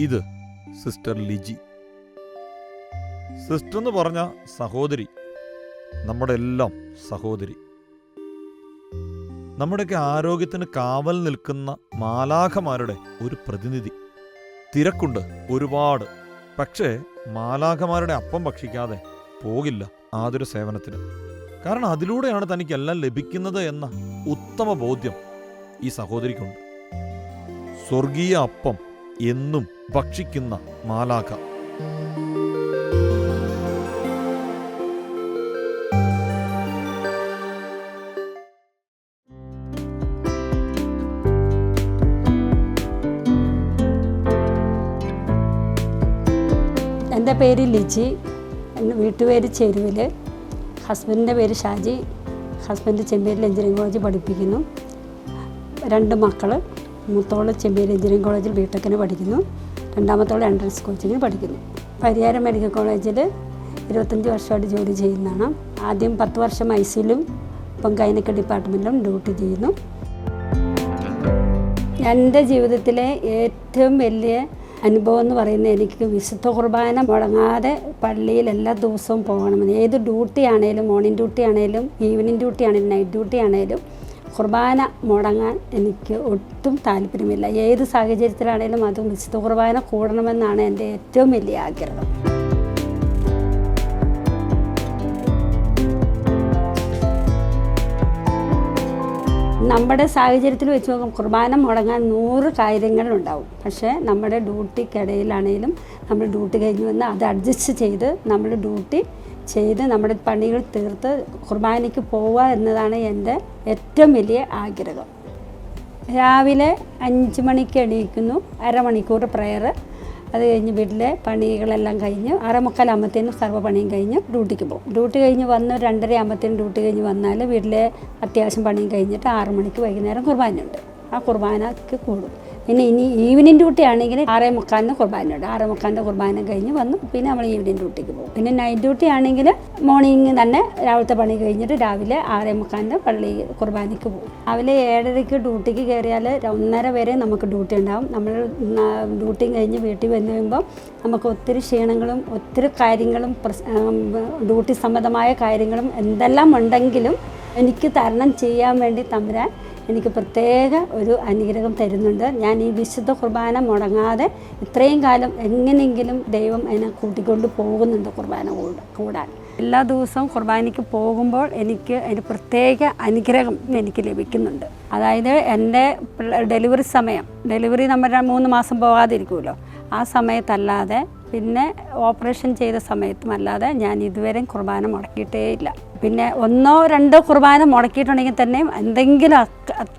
ഇത് sister Liji. Sister എന്ന് പറഞ്ഞ സഹോദരി നമ്മുടെ എല്ലാം സഹോദരി. നമ്മുടെയൊക്കെ ആരോഗ്യത്തിന് കാവൽ നിൽക്കുന്ന മാലാഖമാരുടെ ഒരു പ്രതിനിധി. തിരക്കുണ്ട് ഒരുപാട്. പക്ഷേ മാലാഖമാരുടെ അപ്പം ഭക്ഷിക്കാതെ പോകില്ല ആതൊരു സേവനത്തിന്. കാരണം അതിലൂടെയാണ് തനിക്കെല്ലാം ലഭിക്കുന്നത് എന്ന ഉത്തമ ബോധ്യം ഈ സഹോദരിക്കുണ്ട്. സ്വർഗീയ അപ്പം എന്നും ഭക്ഷിക്കുന്ന മാലാഖ. എന്റെ പേര് ലിജി. വീട്ടുപേര് ചെരുവിൽ. ഹസ്ബൻഡിന്റെ പേര് ഷാജി. ഹസ്ബൻഡ് ചെമ്പേരിൽ എഞ്ചിനീയറിംഗ് കോളേജിൽ പഠിപ്പിക്കുന്നു. രണ്ട് മക്കൾ മൂത്തോൾ ചെമ്പേരി എഞ്ചിനീയറിംഗ് കോളേജിൽ ബിടെക്കിന് പഠിക്കുന്നു. രണ്ടാമത്തോൾ എൻട്രൻസ് കോച്ചിങ്ങിന് പഠിക്കുന്നു. പരിയാരം മെഡിക്കൽ കോളേജിൽ ഇരുപത്തഞ്ച് വർഷമായിട്ട് ജോലി ചെയ്യുന്നതാണ്. ആദ്യം പത്ത് വർഷം ഐ സിയിലും ഇപ്പം കൈനക്ക ഡിപ്പാർട്ട്മെന്റിലും ഡ്യൂട്ടി ചെയ്യുന്നു. എന്റെ ജീവിതത്തിലെ ഏറ്റവും വലിയ അനുഭവം എന്ന് പറയുന്നത് എനിക്ക് വിശുദ്ധ കുർബാന മുടങ്ങാതെ പള്ളിയിൽ എല്ലാ ദിവസവും പോകണമെന്ന്. ഏത് ഡ്യൂട്ടി ആണേലും മോർണിംഗ് ഡ്യൂട്ടി ആണേലും ഈവനിങ് ഡ്യൂട്ടി ആണേലും നൈറ്റ് ഡ്യൂട്ടി ആണേലും കുർബാന മുടങ്ങാൻ എനിക്ക് ഒട്ടും താല്പര്യമില്ല. ഏത് സാഹചര്യത്തിലാണേലും അത് വിശുദ്ധ കുർബാന കൂടണമെന്നാണ് എന്റെ ഏറ്റവും വലിയ ആഗ്രഹം. നമ്മുടെ സാഹചര്യത്തിൽ വെച്ച് നോക്കുമ്പോൾ കുർബാന മുടങ്ങാൻ നൂറ് കാര്യങ്ങളുണ്ടാവും. പക്ഷേ നമ്മുടെ ഡ്യൂട്ടിക്കിടയിലാണേലും നമ്മൾ ഡ്യൂട്ടി കഴിഞ്ഞ് വന്ന് അത് അഡ്ജസ്റ്റ് ചെയ്ത് നമ്മൾ ഡ്യൂട്ടി ചെയ്ത് നമ്മുടെ പണികൾ തീർത്ത് കുർബാനയ്ക്ക് പോവുക എന്നതാണ് എന്റെ ഏറ്റവും വലിയ ആഗ്രഹം. രാവിലെ അഞ്ച് മണിക്ക് എണീക്കുന്നു അരമണിക്കൂർ പ്രയർ. അത് കഴിഞ്ഞ് വീട്ടിലെ പണികളെല്ലാം കഴിഞ്ഞ് അരമുക്കാലാകുമ്പത്തേനും സർവ പണിയും കഴിഞ്ഞ് ഡ്യൂട്ടിക്ക് പോകും. ഡ്യൂട്ടി കഴിഞ്ഞ് വന്ന് രണ്ടര ആകുമ്പത്തേനും ഡ്യൂട്ടി കഴിഞ്ഞ് വന്നാൽ വീട്ടിലെ അത്യാവശ്യം പണിയും കഴിഞ്ഞിട്ട് ആറ് മണിക്ക് വൈകുന്നേരം കുർബാനയുണ്ട്. ആ കുർബാനക്ക് കൂടും. പിന്നെ ഇനി ഈവനിങ് ഡ്യൂട്ടി ആണെങ്കിൽ ആറേ മുക്കാലിന് കുർബാനയുണ്ട്. ആറേ മുക്കാലിന്റെ കുർബാന കഴിഞ്ഞ് വന്നു. പിന്നെ നമ്മൾ ഈവനിങ് ഡ്യൂട്ടിക്ക് പോകും. പിന്നെ നൈറ്റ് ഡ്യൂട്ടി ആണെങ്കിൽ മോർണിംഗ് തന്നെ രാവിലത്തെ പണി കഴിഞ്ഞിട്ട് രാവിലെ ആറേ മുക്കാലിന്റെ പള്ളി കുർബാനയ്ക്ക് പോകും. രാവിലെ ഏഴരയ്ക്ക് ഡ്യൂട്ടിക്ക് കയറിയാൽ ഒന്നര വരെ നമുക്ക് ഡ്യൂട്ടി ഉണ്ടാവും. നമ്മൾ ഡ്യൂട്ടി കഴിഞ്ഞ് വീട്ടിൽ വന്നു കഴിയുമ്പോൾ നമുക്ക് ഒത്തിരി ക്ഷീണങ്ങളും ഒത്തിരി കാര്യങ്ങളും ഡ്യൂട്ടി സംബന്ധമായ കാര്യങ്ങളും എന്തെല്ലാം ഉണ്ടെങ്കിലും എനിക്ക് തരണം ചെയ്യാൻ വേണ്ടി തമ്പുരാൻ എനിക്ക് പ്രത്യേക ഒരു അനുഗ്രഹം തരുന്നുണ്ട്. ഞാൻ ഈ വിശുദ്ധ കുർബാന മുടങ്ങാതെ ഇത്രയും കാലം എങ്ങനെയെങ്കിലും ദൈവം എന്നെ കൂട്ടിക്കൊണ്ട് പോകുന്നുണ്ട് കുർബാന കൂടാൻ. എല്ലാ ദിവസവും കുർബാനയ്ക്ക് പോകുമ്പോൾ എനിക്ക് അതിന് പ്രത്യേക അനുഗ്രഹം എനിക്ക് ലഭിക്കുന്നുണ്ട്. അതായത് എന്റെ ഡെലിവറി സമയം ഡെലിവറി നമ്മൾ മൂന്ന് മാസം പോകാതിരിക്കുമല്ലോ. ആ സമയത്തല്ലാതെ പിന്നെ ഓപ്പറേഷൻ ചെയ്ത സമയത്തുമല്ലാതെ ഞാൻ ഇതുവരെ കുർബാന മുടക്കിയിട്ടേ ഇല്ല പിന്നെ ഒന്നോ രണ്ടോ കുർബാന മുടക്കിയിട്ടുണ്ടെങ്കിൽ തന്നെയും എന്തെങ്കിലും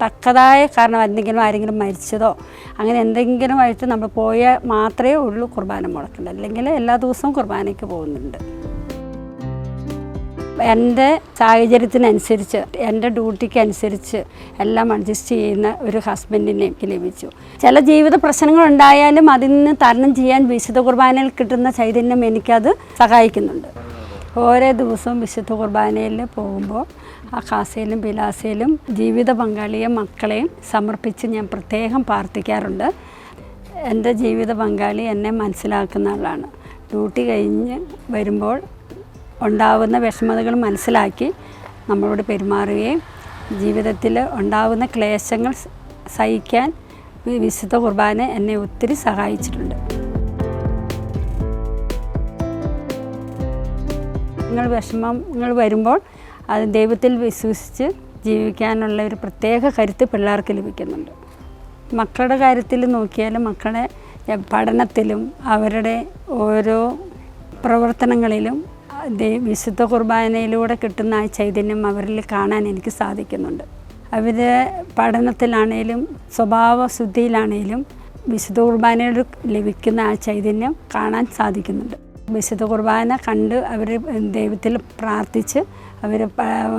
തക്കതായ കാരണം എന്തെങ്കിലും ആരെങ്കിലും മരിച്ചതോ അങ്ങനെ എന്തെങ്കിലും ആയിട്ട് നമ്മൾ പോയാൽ മാത്രമേ ഉള്ളൂ കുർബാന മുടക്കുന്നത് അല്ലെങ്കിൽ എല്ലാ ദിവസവും കുർബാനയ്ക്ക് പോകുന്നുണ്ട്. എന്റെ സാഹചര്യത്തിനനുസരിച്ച് എന്റെ ഡ്യൂട്ടിക്ക് അനുസരിച്ച് എല്ലാം അഡ്ജസ്റ്റ് ചെയ്യുന്ന ഒരു ഹസ്ബൻഡിനെ എനിക്ക് ലഭിച്ചു. ചില ജീവിത പ്രശ്നങ്ങൾ ഉണ്ടായാലും അതിൽ നിന്ന് തരണം ചെയ്യാൻ വിശുദ്ധ കുർബാനയിൽ കിട്ടുന്ന ചൈതന്യം എനിക്കത് സഹായിക്കുന്നുണ്ട്. ഓരോ ദിവസവും വിശുദ്ധ കുർബാനയിൽ പോകുമ്പോൾ ആ ഖാസയിലും ബിലാസയിലും ജീവിത പങ്കാളിയെയും മക്കളെയും സമർപ്പിച്ച് ഞാൻ പ്രത്യേകം പ്രാർത്ഥിക്കാറുണ്ട്. എന്റെ ജീവിത പങ്കാളി എന്നെ മനസ്സിലാക്കുന്ന ആളാണ്. ഡ്യൂട്ടി കഴിഞ്ഞ് വരുമ്പോൾ ഉണ്ടാവുന്ന വിഷമതകൾ മനസ്സിലാക്കി നമ്മളോട് പെരുമാറുകയും ജീവിതത്തിൽ ഉണ്ടാവുന്ന ക്ലേശങ്ങൾ സഹിക്കാൻ വിശുദ്ധ കുർബാന എന്നെ ഒത്തിരി സഹായിച്ചിട്ടുണ്ട്. നിങ്ങൾ വിഷമങ്ങൾ വരുമ്പോൾ അത് ദൈവത്തിൽ വിശ്വസിച്ച് ജീവിക്കാനുള്ള ഒരു പ്രത്യേക കരുത്ത് പിള്ളേർക്ക് ലഭിക്കുന്നുണ്ട്. മക്കളുടെ കാര്യത്തിൽ നോക്കിയാൽ മക്കളെ പഠനത്തിലും അവരുടെ ഓരോ പ്രവർത്തനങ്ങളിലും വിശുദ്ധ കുർബാനയിലൂടെ കിട്ടുന്ന ആ ചൈതന്യം അവരിൽ കാണാൻ എനിക്ക് സാധിക്കുന്നുണ്ട്. അവർ പഠനത്തിലാണേലും സ്വഭാവ ശുദ്ധിയിലാണേലും വിശുദ്ധ കുർബാനയിൽ ലഭിക്കുന്ന ആ ചൈതന്യം കാണാൻ സാധിക്കുന്നുണ്ട്. വിശുദ്ധ കുർബാന കണ്ട് അവർ ദൈവത്തിൽ പ്രാർത്ഥിച്ച് അവർ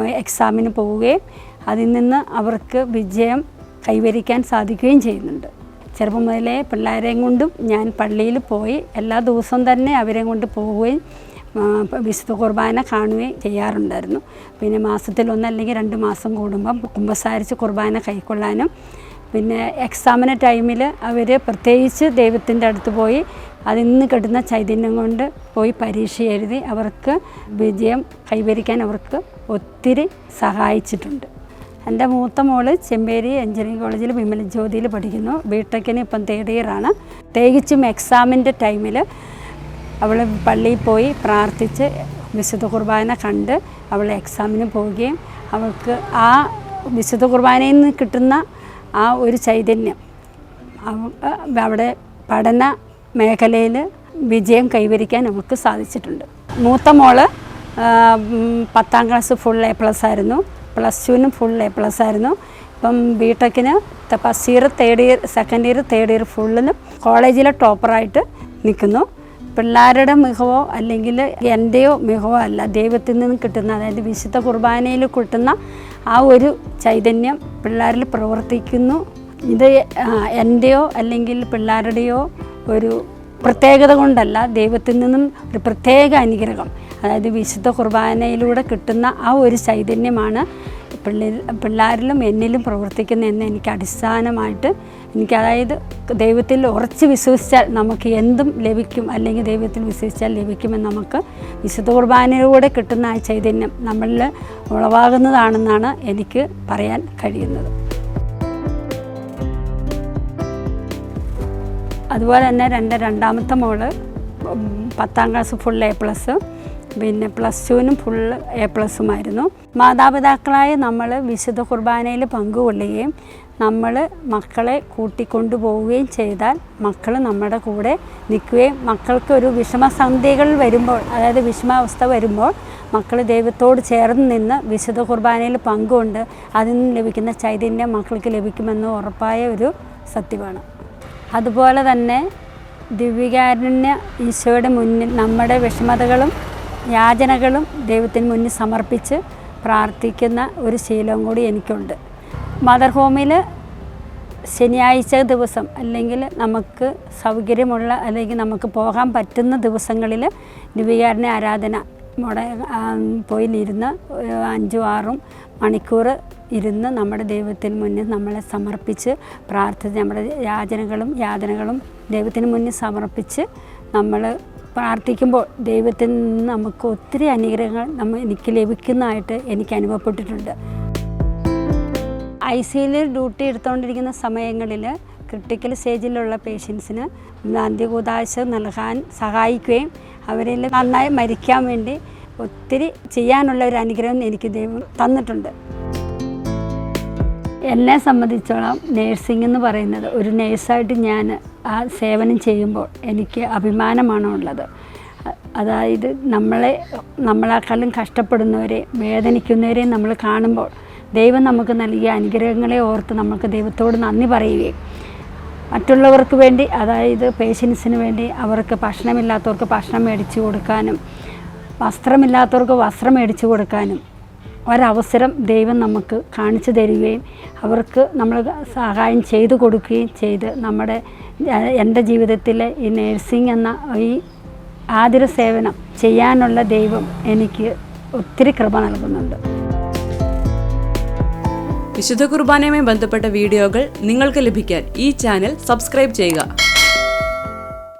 എക്സാമിന് പോവുകയും അതിൽ നിന്ന് അവർക്ക് വിജയം കൈവരിക്കാൻ സാധിക്കുകയും ചെയ്യുന്നുണ്ട്. ചെറുപ്പം മുതലേ പിള്ളേരെയും കൊണ്ടും ഞാൻ പള്ളിയിൽ പോയി എല്ലാ ദിവസവും തന്നെ അവരെയും കൊണ്ട് പോവുകയും വിശുദ്ധ കുർബാന കാണുകയും ചെയ്യാറുണ്ടായിരുന്നു. പിന്നെ മാസത്തിൽ ഒന്ന് അല്ലെങ്കിൽ രണ്ട് മാസം കൂടുമ്പം കുമ്പസാരിച്ച് കുർബാന കൈക്കൊള്ളാനും പിന്നെ എക്സാമിന് ടൈമിൽ അവർ പ്രത്യേകിച്ച് ദൈവത്തിന്റെ അടുത്ത് പോയി അതിൽ നിന്ന് കിട്ടുന്ന ചൈതന്യം കൊണ്ട് പോയി പരീക്ഷ എഴുതി അവർക്ക് വിജയം കൈവരിക്കാൻ അവർക്ക് ഒത്തിരി സഹായിച്ചിട്ടുണ്ട്. എന്റെ മൂത്ത മോൾ ചെമ്പേരി എഞ്ചിനീയറിംഗ് കോളേജിൽ വിമല ജ്യോതിയിൽ പഠിക്കുന്നു. ബിടെക്കിന് ഇപ്പം തേർഡ് ഇയറാണ് പ്രത്യേകിച്ചും എക്സാമിന്റെ ടൈമിൽ അവൾ പള്ളിയിൽ പോയി പ്രാർത്ഥിച്ച് വിശുദ്ധ കുർബാന കണ്ട് അവൾ എക്സാമിന് പോവുകയും അവൾക്ക് ആ വിശുദ്ധ കുർബാനയിൽ നിന്ന് കിട്ടുന്ന ആ ഒരു ചൈതന്യം. അവ- അവിടെ പഠന മേഖലയിൽ വിജയം കൈവരിക്കാൻ നമുക്ക് സാധിച്ചിട്ടുണ്ട്. മൂത്ത മോൾ പത്താം ക്ലാസ് ഫുൾ എ പ്ലസ് ആയിരുന്നു. പ്ലസ് ടുവിനും ഫുൾ എ പ്ലസ് ആയിരുന്നു. ഇപ്പം B ടെക്കിന് first year third year second year third year ഫുള്ളിലും കോളേജിലെ ടോപ്പറായിട്ട് നിൽക്കുന്നു. പിള്ളേരുടെ മികവോ അല്ലെങ്കിൽ എന്റെയോ മികവോ അല്ല ദൈവത്തിൽ നിന്ന് കിട്ടുന്ന അതായത് വിശുദ്ധ കുർബാനയിൽ കിട്ടുന്ന ആ ഒരു ചൈതന്യം പിള്ളേരിൽ പ്രവർത്തിക്കുന്നു. ഇത് എന്റെയോ അല്ലെങ്കിൽ പിള്ളേരുടെയോ ഒരു പ്രത്യേകത കൊണ്ടല്ല ദൈവത്തിൽ നിന്നും ഒരു പ്രത്യേക അനുഗ്രഹം അതായത് വിശുദ്ധ കുർബാനയിലൂടെ കിട്ടുന്ന ആ ഒരു ചൈതന്യമാണ് പിള്ളേ പിള്ളേരിലും എന്നിലും പ്രവർത്തിക്കുന്നതെന്ന് എനിക്ക് അടിസ്ഥാനമായിട്ട് എനിക്ക് അതായത് ദൈവത്തിൽ ഉറച്ച് വിശ്വസിച്ചാൽ നമുക്ക് എന്തും ലഭിക്കും അല്ലെങ്കിൽ ദൈവത്തിൽ വിശ്വസിച്ചാൽ ലഭിക്കുമെന്ന് നമുക്ക് വിശുദ്ധ കുർബാനയിലൂടെ കിട്ടുന്ന ആ ചൈതന്യം നമ്മളിൽ ഉളവാകുന്നതാണെന്നാണ് എനിക്ക് പറയാൻ കഴിയുന്നത്. അതുപോലെ തന്നെ രണ്ട് രണ്ടാമത്തെ മോൾ പത്താം ക്ലാസ് ഫുൾ എ പ്ലസ്. പിന്നെ പ്ലസ് ടുവിനും ഫുൾ എ പ്ലസുമായിരുന്നു മാതാപിതാക്കളായ നമ്മൾ വിശുദ്ധ കുർബാനയിൽ പങ്കുകൊള്ളുകയും നമ്മൾ മക്കളെ കൂട്ടിക്കൊണ്ടു പോവുകയും ചെയ്താൽ മക്കൾ നമ്മുടെ കൂടെ നിൽക്കുകയും മക്കൾക്ക് ഒരു വിഷമസന്ധികൾ വരുമ്പോൾ അതായത് വിഷമാവസ്ഥ വരുമ്പോൾ മക്കൾ ദൈവത്തോട് ചേർന്ന് നിന്ന് വിശുദ്ധ കുർബാനയിൽ പങ്കുകൊണ്ട് അതിൽ നിന്ന് ലഭിക്കുന്ന ചൈതന്യം മക്കൾക്ക് ലഭിക്കുമെന്ന് ഉറപ്പായ ഒരു സത്യമാണ്. അതുപോലെ തന്നെ ദിവ്യകാരുണ്യ ഈശോയുടെ മുന്നിൽ നമ്മുടെ വിഷമതകളും യാചനകളും ദൈവത്തിന് മുന്നിൽ സമർപ്പിച്ച് പ്രാർത്ഥിക്കുന്ന ഒരു ശീലവും കൂടി എനിക്കുണ്ട്. മദർ ഹോമിൽ ശനിയാഴ്ച ദിവസം അല്ലെങ്കിൽ നമുക്ക് സൗകര്യമുള്ള അല്ലെങ്കിൽ നമുക്ക് പോകാൻ പറ്റുന്ന ദിവസങ്ങളിൽ ദിവ്യകാരുണ്യ ആരാധന മുട ആ, പോയി ഇരുന്ന് ഒരു അഞ്ചും ആറും മണിക്കൂർ ഇരുന്ന് നമ്മുടെ ദൈവത്തിന് മുന്നിൽ നമ്മളെ സമർപ്പിച്ച് പ്രാർത്ഥിച്ച് നമ്മുടെ യാചനകളും യാതനകളും ദൈവത്തിന് മുന്നിൽ സമർപ്പിച്ച് നമ്മൾ പ്രാർത്ഥിക്കുമ്പോൾ ദൈവത്തിൽ നിന്ന് നമുക്ക് ഒത്തിരി അനുഗ്രഹങ്ങൾ നമ്മൾ എനിക്ക് ലഭിക്കുന്നതായിട്ട് എനിക്ക് അനുഭവപ്പെട്ടിട്ടുണ്ട്. ഐ സിയിൽ ഡ്യൂട്ടി എടുത്തുകൊണ്ടിരിക്കുന്ന സമയങ്ങളിൽ ക്രിട്ടിക്കൽ സ്റ്റേജിലുള്ള പേഷ്യൻസിന് അന്ത്യകൂതാശ നൽകാൻ സഹായിക്കുകയും അവരിൽ നന്നായി മരിക്കാൻ വേണ്ടി ഒത്തിരി ചെയ്യാനുള്ള ഒരു അനുഗ്രഹം എനിക്ക് ദൈവം തന്നിട്ടുണ്ട്. എന്നെ സംബന്ധിച്ചോളം നേഴ്സിംഗ് എന്ന് പറയുന്നത് ഒരു നേഴ്സായിട്ട് ഞാൻ ആ സേവനം ചെയ്യുമ്പോൾ എനിക്ക് അഭിമാനമാണ് ഉള്ളത്. അതായത് നമ്മളെ നമ്മളെക്കാളും കഷ്ടപ്പെടുന്നവരെ വേദനിക്കുന്നവരെ നമ്മൾ കാണുമ്പോൾ ദൈവം നമുക്ക് നൽകിയ അനുഗ്രഹങ്ങളെ ഓർത്ത് നമുക്ക് ദൈവത്തോട് നന്ദി പറയുകയും മറ്റുള്ളവർക്ക് വേണ്ടി അതായത് പേഷ്യൻസിന് വേണ്ടി അവർക്ക് ഭക്ഷണമില്ലാത്തവർക്ക് ഭക്ഷണം മേടിച്ചു കൊടുക്കാനും വസ്ത്രമില്ലാത്തവർക്ക് വസ്ത്രം മേടിച്ചു കൊടുക്കാനും ഒരവസരം ദൈവം നമുക്ക് കാണിച്ചു തരികയും അവർക്ക് നമ്മൾ സഹായം ചെയ്തു കൊടുക്കുകയും ചെയ്ത് നമ്മുടെ എന്റെ ജീവിതത്തിലെ ഈ നേഴ്സിംഗ് എന്ന ഈ ആതിര സേവനം ചെയ്യാനുള്ള ദൈവം എനിക്ക് ഒത്തിരി കൃപ നൽകുന്നുണ്ട്. വിശുദ്ധ കുർബാനയുമായി ബന്ധപ്പെട്ട വീഡിയോകൾ നിങ്ങൾക്ക് ലഭിക്കാൻ ഈ ചാനൽ സബ്സ്ക്രൈബ് ചെയ്യുക.